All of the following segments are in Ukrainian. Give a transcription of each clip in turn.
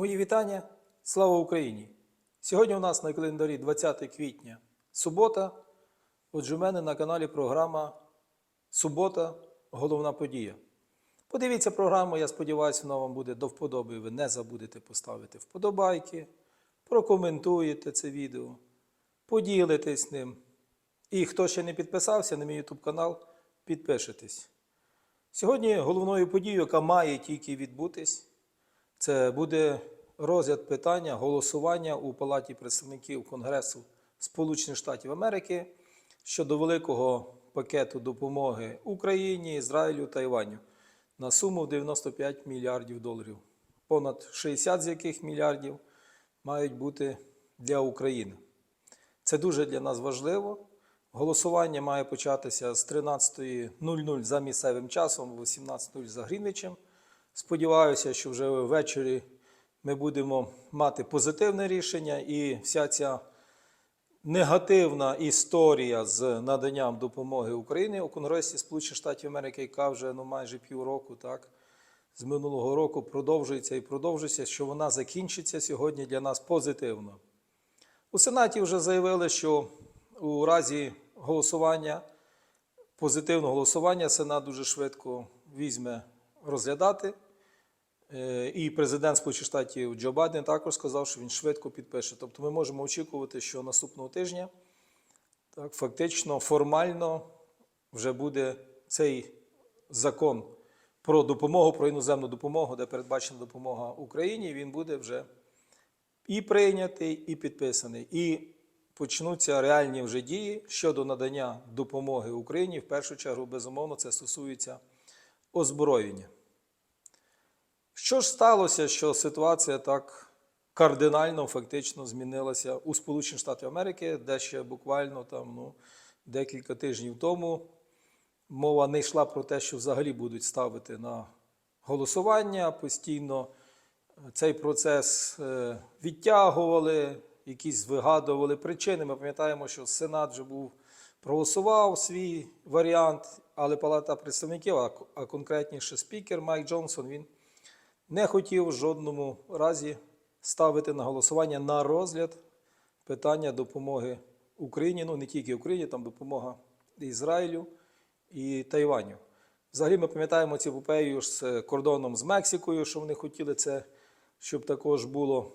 Мої вітання. Слава Україні! Сьогодні у нас на календарі 20 квітня субота. Отже, у мене на каналі програма Субота. Головна подія. Подивіться програму, я сподіваюся, вона вам буде до вподоби. Ви не забудете поставити вподобайки, прокоментуєте це відео, поділитесь ним. І хто ще не підписався на мій YouTube канал, підпишитесь. Сьогодні головною подією, яка має тільки відбутись, це буде розгляд питання голосування у Палаті представників Конгресу Сполучених Штатів Америки щодо великого пакету допомоги Україні, Ізраїлю та Іваню на суму в 95 мільярдів доларів, понад 60 з яких мільярдів мають бути для України. Це дуже для нас важливо. Голосування має початися з 13.00 за місцевим часом, о 18.00 за Грінвичем. Сподіваюся, що вже ввечері ми будемо мати позитивне рішення, і вся ця негативна історія з наданням допомоги Україні у Конгресі Сполучених Штатів Америки, яка вже ну, майже півроку, так, з минулого року продовжується і продовжується, що вона закінчиться сьогодні для нас позитивно. У Сенаті вже заявили, що у разі голосування, позитивного голосування, Сенат дуже швидко візьме розглядати. Е, І президент Сполучених Штатів Джо Байден також сказав, що він швидко підпише. Тобто ми можемо очікувати, що наступного тижня так, фактично формально вже буде цей закон про допомогу, про іноземну допомогу, де передбачена допомога Україні. Він буде вже і прийнятий, і підписаний. І почнуться реальні вже дії щодо надання допомоги Україні. В першу чергу, безумовно, це стосується озброєння. Що ж сталося, що ситуація так кардинально фактично змінилася у Сполучених Штатах Америки, де ще буквально там ну, декілька тижнів тому мова не йшла про те, що взагалі будуть ставити на голосування постійно. Цей процес е, відтягували, якісь вигадували причини. Ми пам'ятаємо, що Сенат вже був проголосував свій варіант, але Палата представників, а конкретніше спікер Майк Джонсон, він не хотів в жодному разі ставити на голосування на розгляд питання допомоги Україні, ну не тільки Україні, там допомога Ізраїлю і Тайваню. Взагалі ми пам'ятаємо цю епопею з кордоном з Мексикою, що вони хотіли це, щоб також було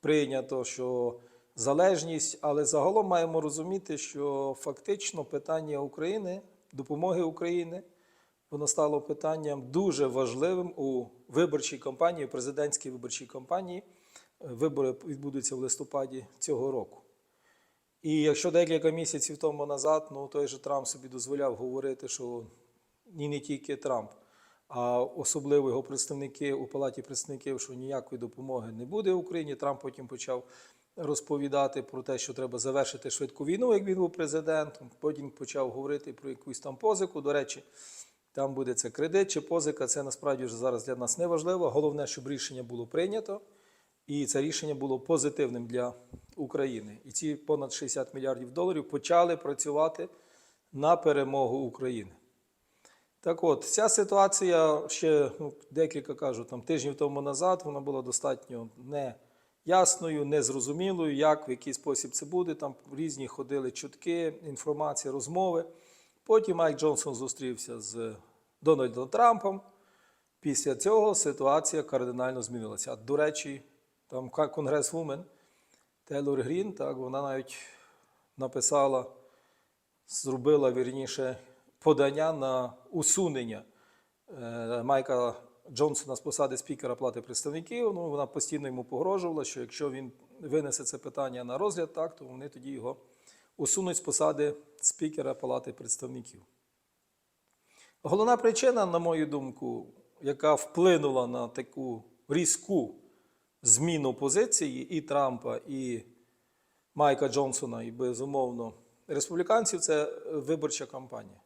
прийнято, що залежність, але загалом маємо розуміти, що фактично питання України, допомоги України, воно стало питанням дуже важливим у виборчій кампанії, президентській виборчій кампанії. Вибори відбудуться в листопаді цього року. І якщо декілька місяців тому назад, ну той же Трамп собі дозволяв говорити, що ні не тільки Трамп, а особливо його представники у Палаті представників, що ніякої допомоги не буде Україні. Трамп потім почав розповідати про те, що треба завершити швидку війну, як він був президентом. Потім почав говорити про якусь там позику. До речі, там буде це кредит чи позика. Це насправді вже зараз для нас не важливо. Головне, щоб рішення було прийнято, і це рішення було позитивним для України. І ці понад 60 мільярдів доларів почали працювати на перемогу України. Так от, ця ситуація ще ну, декілька кажу, там тижнів тому назад вона була достатньо неясною, незрозумілою, як в який спосіб це буде. Там різні ходили чутки, інформація, розмови. Потім Майк Джонсон зустрівся з Дональдом Трампом. Після цього ситуація кардинально змінилася. До речі, там конгресвумен Тейлор Грін, так, вона навіть написала, зробила вірніше подання на усунення е, Майка Джонсона з посади спікера Палати представників. Ну, вона постійно йому погрожувала, що якщо він винесе це питання на розгляд, так, то вони тоді його усунуть з посади спікера Палати представників. Головна причина, на мою думку, яка вплинула на таку різку зміну позиції і Трампа, і Майка Джонсона, і безумовно республіканців, це виборча кампанія.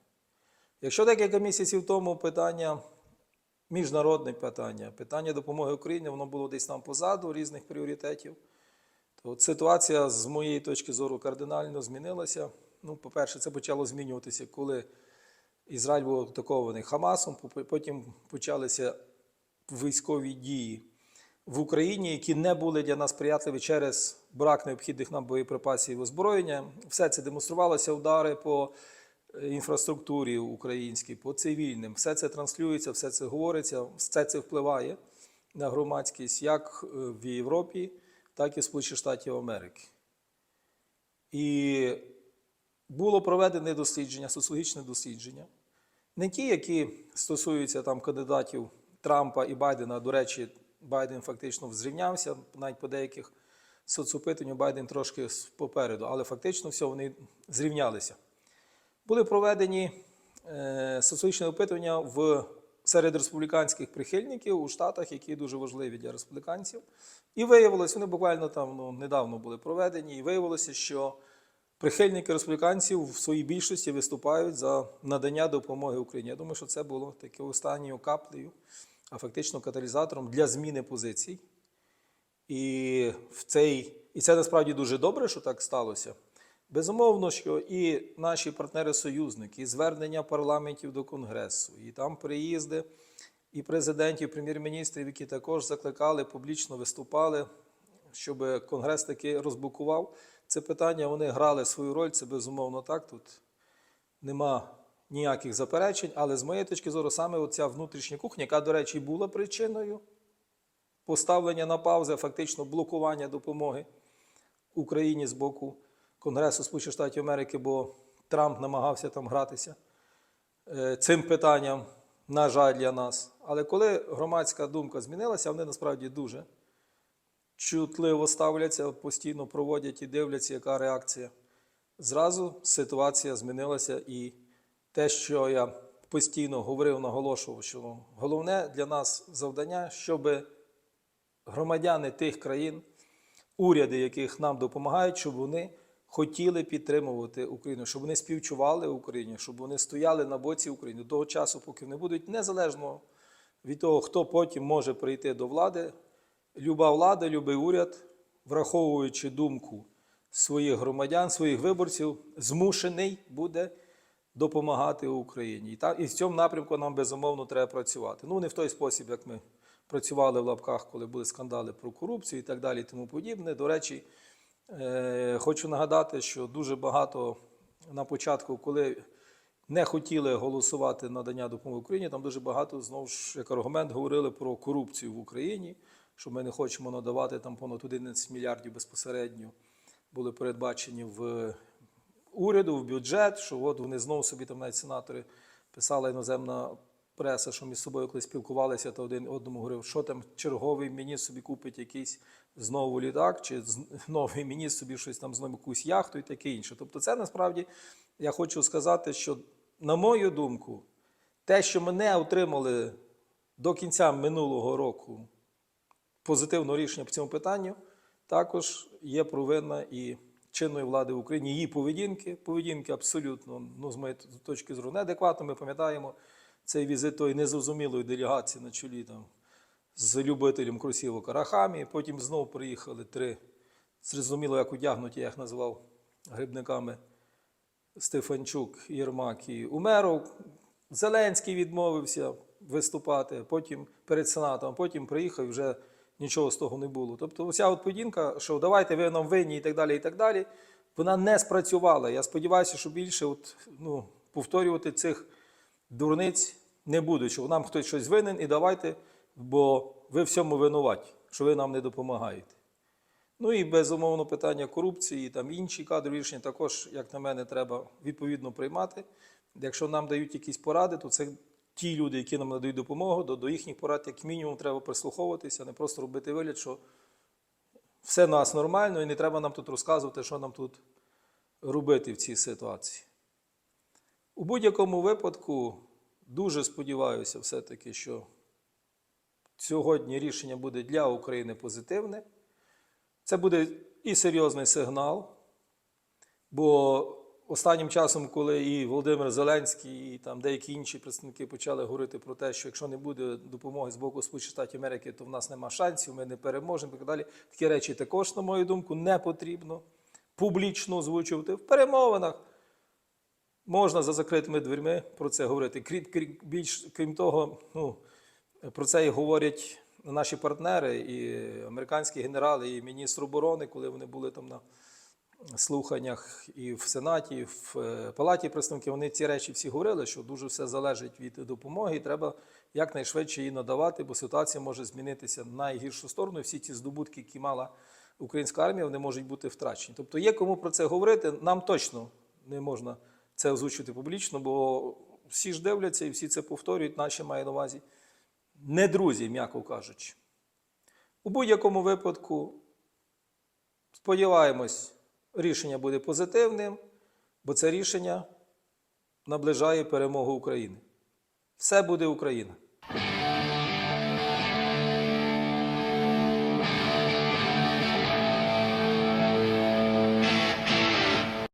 Якщо декілька місяців тому питання, міжнародне питання, питання допомоги Україні, воно було десь там позаду різних пріоритетів, от ситуація з моєї точки зору кардинально змінилася. Ну, по-перше, це почало змінюватися, коли Ізраїль був атакований Хамасом, потім почалися військові дії в Україні, які не були для нас приятливі через брак необхідних нам боєприпасів і озброєння. Все це демонструвалося удари по е, інфраструктурі українській, по цивільним. Все це транслюється, все це говориться, все це впливає на громадськість як е, в Європі, так і Сполучених Штатів Америки. І було проведене дослідження, соціологічне дослідження. Не ті, які стосуються там кандидатів Трампа і Байдена. До речі, Байден фактично зрівнявся, навіть по деяких соцопитаннях Байден трошки попереду, але фактично все, вони зрівнялися. Були проведені е, соціологічні опитування в, серед республіканських прихильників у Штатах, які дуже важливі для республіканців. І виявилось, вони буквально там ну, недавно були проведені, і виявилося, що прихильники республіканців в своїй більшості виступають за надання допомоги Україні. Я думаю, що це було таке останньою каплею, а фактично каталізатором для зміни позицій. І, в цей, і це насправді дуже добре, що так сталося. Безумовно, що і наші партнери-союзники, і звернення парламентів до Конгресу, і там приїзди і президентів, прем'єр-міністрів, які також закликали, публічно виступали, щоб Конгрес таки розблокував це питання. Вони грали свою роль, це безумовно так. Тут нема ніяких заперечень, але з моєї точки зору, саме оця внутрішня кухня, яка, до речі, була причиною поставлення на паузи, фактично блокування допомоги Україні з боку Конгресу Сполучених Штатів Америки, бо Трамп намагався там гратися е, цим питанням, на жаль, для нас. Але коли громадська думка змінилася, вони насправді дуже чутливо ставляться, постійно проводять і дивляться, яка реакція. Зразу ситуація змінилася, і те, що я постійно говорив, наголошував, що головне для нас завдання, щоб громадяни тих країн, уряди, яких нам допомагають, щоб вони хотіли підтримувати Україну, щоб вони співчували Україні, щоб вони стояли на боці України до того часу, поки вони будуть незалежно від того, хто потім може прийти до влади. Люба влада, любий уряд, враховуючи думку своїх громадян, своїх виборців, змушений буде допомагати Україні. І, та, і в цьому напрямку нам безумовно треба працювати. Ну, не в той спосіб, як ми працювали в лапках, коли були скандали про корупцію і так далі, і тому подібне. До речі, хочу нагадати, що дуже багато на початку, коли не хотіли голосувати надання допомоги Україні, там дуже багато знову ж як аргумент говорили про корупцію в Україні, що ми не хочемо надавати там понад 11 мільярдів безпосередньо були передбачені в уряду, в бюджет, що от вони знову собі там навіть сенатори писала іноземна преса, що між собою коли спілкувалися, то один одному говорив, що там черговий міністр собі купить якийсь знову літак, чи новий міністр собі щось там знову якусь яхту і таке інше. Тобто, це насправді я хочу сказати, що, на мою думку, те, що ми не отримали до кінця минулого року позитивного рішення по цьому питанню, також є провина і чинної влади в Україні, її поведінки, поведінки абсолютно, ну, з моєї точки зору, неадекватно. Ми пам'ятаємо цей візит тої незрозумілої делегації на чолі там, з любителем кросівок Арахамі. Потім знову приїхали три, зрозуміло, як одягнуті, я їх назвав грибниками Стефанчук, Єрмак і Умеров. Зеленський відмовився виступати, потім перед Сенатом, потім приїхав вже нічого з того не було. Тобто, оця от поведінка, що давайте ви нам винні і так далі, і так далі, вона не спрацювала. Я сподіваюся, що більше от, ну, повторювати цих дурниць не буде, що нам хтось щось винен, і давайте, бо ви всьому винуваті, що ви нам не допомагаєте. Ну і безумовно питання корупції, там інші кадрові рішення також, як на мене, треба відповідно приймати. Якщо нам дають якісь поради, то це ті люди, які нам надають допомогу, до, до їхніх порад, як мінімум, треба прислуховуватися, а не просто робити вигляд, що все нас нормально, і не треба нам тут розказувати, що нам тут робити в цій ситуації. У будь-якому випадку дуже сподіваюся, все-таки, що сьогодні рішення буде для України позитивне. Це буде і серйозний сигнал, бо останнім часом, коли і Володимир Зеленський, і там деякі інші представники почали говорити про те, що якщо не буде допомоги з боку Сполучених Штатів Америки, то в нас нема шансів, ми не переможемо так далі. Такі речі також, на мою думку, не потрібно публічно озвучувати в перемовинах. Можна за закритими дверми про це говорити. Крім, крім, більш, крім того, ну, про це і говорять наші партнери, і американські генерали, і міністр оборони, коли вони були там на слуханнях і в Сенаті, і в е, Палаті представників, вони ці речі всі говорили, що дуже все залежить від допомоги, і треба якнайшвидше її надавати, бо ситуація може змінитися в найгіршу сторону. Всі ті здобутки, які мала українська армія, вони можуть бути втрачені. Тобто є кому про це говорити. Нам точно не можна це озвучити публічно, бо всі ж дивляться і всі це повторюють, наші має на увазі. Не друзі, м'яко кажучи. У будь-якому випадку сподіваємось, рішення буде позитивним, бо це рішення наближає перемогу України. Все буде Україна.